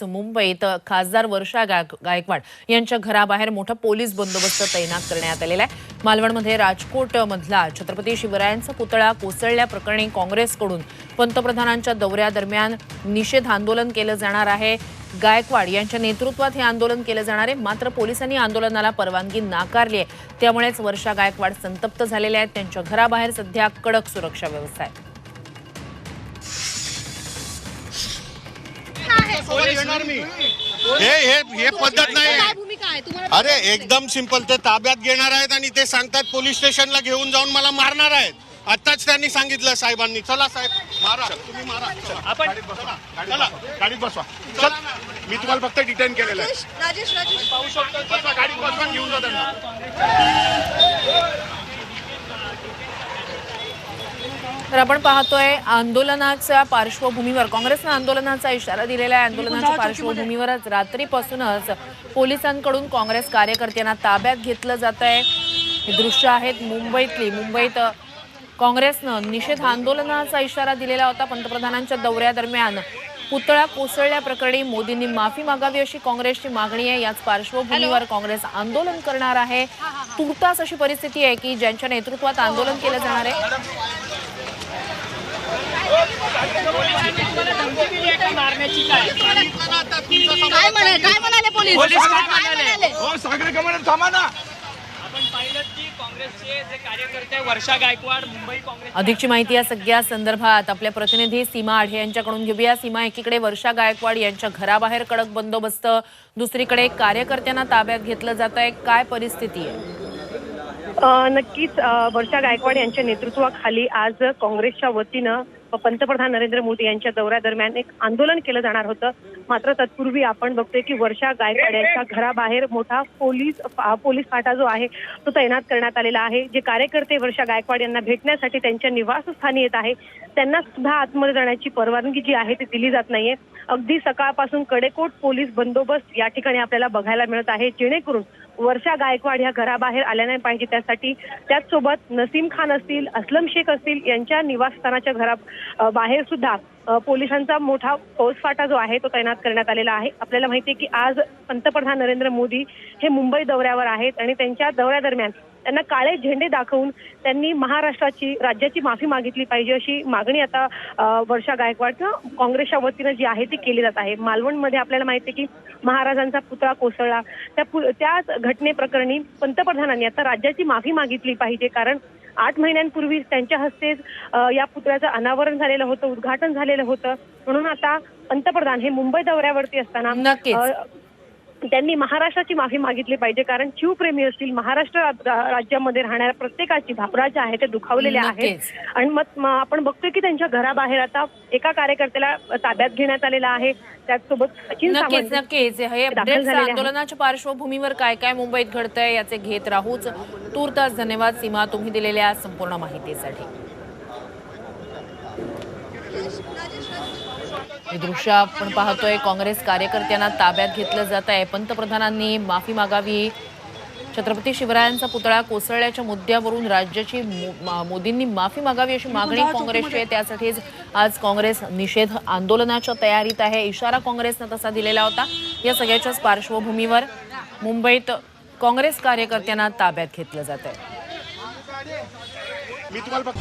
मुंबईत खासदार वर्षा गायक- गायकवाड यांच्या घराबाहेर मोठा पोलीस बंदोबस्त तैनात करण्यात आलेला आहे. मालवणमध्ये राजकोट मधला छत्रपती शिवरायांचा पुतळा कोसळल्याप्रकरणी काँग्रेसकडून पंतप्रधानांच्या दौऱ्यादरम्यान निषेध आंदोलन केलं जाणार आहे. गायकवाड यांच्या नेतृत्वात हे आंदोलन केलं जाणार आहे. मात्र पोलिसांनी आंदोलनाला परवानगी नाकारली आहे. त्यामुळेच वर्षा गायकवाड संतप्त झालेल्या आहेत. त्यांच्या घराबाहेर सध्या कडक सुरक्षा व्यवस्था आहे. सोबत येणार मी. हे हे हे पद्धत काय नाही भूमिका आहे? तुम्हाला अरे एकदम सिंपल ते ताब्यात घेणार आहेत आणि ते सांगतात पोलीस स्टेशनला घेऊन जाऊन मला मारणार आहेत. आताच त्यांनी सांगितलं साहेबांनी. चला साहेब मारा. तुम्ही मारा. आपण चला. गाडीत बसवा. चल मी तुम्हाला फक्त डिटेन केलेलं आहे. राजेश राजेश. बसवा, गाडीत बसवा घेऊन जा त्यांना. तर आपण पाहतोय आंदोलनाच्या पार्श्वभूमीवर काँग्रेसनं आंदोलनाचा इशारा दिलेला आहे. आंदोलनाच्या पार्श्वभूमीवरच रात्रीपासूनच पोलिसांकडून काँग्रेस कार्यकर्त्यांना ताब्यात घेतलं जात आहे ही दृश्य आहेत मुंबईतली. मुंबईत काँग्रेसनं निषेध आंदोलनाचा इशारा दिलेला होता पंतप्रधानांच्या दौऱ्यादरम्यान. पुतळा कोसळल्याप्रकरणी मोदींनी माफी मागावी अशी काँग्रेसची मागणी आहे. याच पार्श्वभूमीवर काँग्रेस आंदोलन करणार आहे. तुर्तास अशी परिस्थिती आहे की ज्यांच्या नेतृत्वात आंदोलन केलं जाणार आहे सांगितलं ना आता तुमचं समोर काय म्हणाले? काय म्हणाले पोलीस? काय म्हणाले? हो कमांडर थांबा ना. आपण पाहिलं की काँग्रेसचे जे कार्यकर्ते वर्षा गायकवाड मुंबई काँग्रेस अधिकची माहिती या सगळ्या संदर्भात. आपल्या प्रतिनिधी सीमा आढे यांच्याकडून घेऊया. सीमा एकीकडे वर्षा गायकवाड यांच्या घराबाहेर कडक बंदोबस्त दुसरीकडे कार्यकर्त्यांना ताब्यात घेतलं जात आहे. काय परिस्थिती आहे? नक्कीच वर्षा गायकवाड यांच्या नेतृत्वाखाली आज काँग्रेसच्या वतीनं पंतप्रधान नरेंद्र मोदी यांच्या दौऱ्यादरम्यान एक आंदोलन केलं जाणार होतं. मात्र तत्पूर्वी आपण बघतोय की वर्षा गायकवाड यांच्या घराबाहेर मोठा पोलीस पोलीस फाटा जो आहे तो तैनात करण्यात आलेला आहे. जे कार्यकर्ते वर्षा गायकवाड यांना भेटण्यासाठी त्यांच्या निवासस्थानी येत आहे त्यांना सुद्धा आतमध्ये जाण्याची परवानगी जी आहे ती दिली जात नाहीये. अगदी सकाळपासून कडेकोट पोलीस बंदोबस्त या ठिकाणी आपल्याला बघायला मिळत आहे. जेणेकरून वर्षा गायकवाड ह्या घराबाहेर आल्या नाही पाहिजे त्यासाठी त्याचसोबत नसीम खान असतील असलम शेख असतील यांच्या निवासस्थानाच्या घरा बाहेर सुद्धा पोलिसांचा मोठा फौजफाटा जो आहे तो तैनात करण्यात आलेला आहे. आपल्याला माहिती आहे की आज पंतप्रधान नरेंद्र मोदी हे मुंबई दौऱ्यावर आहेत आणि त्यांच्या दौऱ्यादरम्यान त्यांना काळे झेंडे दाखवून त्यांनी महाराष्ट्राची राज्याची माफी मागितली पाहिजे अशी मागणी आता वर्षा गायकवाड किंवा काँग्रेसच्या वतीनं जी आहे ती केली जात आहे. मालवणमध्ये आपल्याला माहिती आहे की महाराजांचा पुतळा कोसळला. त्या पु- त्याच घटनेप्रकरणी पंतप्रधानांनी आता राज्याची माफी मागितली पाहिजे. कारण आठ महिन्यांपूर्वी त्यांच्या हस्ते या पुतळ्याचं अनावरण झालेलं होतं उद्घाटन झालेलं होतं. म्हणून आता पंतप्रधान हे मुंबई दौऱ्यावरती असताना त्यांनी महाराष्ट्राची माफी मागितली पाहिजे. कारण शिवप्रेमी असतील महाराष्ट्र राज्यामध्ये राहणाऱ्या प्रत्येकाची भावना जे आहे ते दुखावलेले आहेत. आणि मग आपण बघतोय की त्यांच्या घराबाहेर आता एका कार्यकर्त्याला ताब्यात घेण्यात आलेला आहे. त्याचसोबत सचिन नक्कीच नक्कीच. हे. आंदोलनाच्या पार्श्वभूमीवर काय काय मुंबईत घडतंय याचे घेत राहूच तूर्तास धन्यवाद. सीमा तुम्ही दिलेल्या संपूर्ण माहितीसाठी. हे दृश्य आपण पाहतोय. काँग्रेस कार्यकर्त्यांना ताब्यात घेतलं जात आहे. पंतप्रधानांनी माफी मागावी. छत्रपती शिवरायांचा पुतळा कोसळल्याच्या मुद्द्यावरून राज्याची मो- मा- मोदींनी माफी मागावी अशी मागणी काँग्रेसची आहे. त्यासाठीच आज काँग्रेस निषेध आंदोलनाच्या तयारीत आहे. इशारा काँग्रेसनं तसा दिलेला होता. या सगळ्याच्याच पार्श्वभूमीवर मुंबईत काँग्रेस कार्यकर्त्यांना ताब्यात घेतलं जात आहे. मी तुम्हाला फक्त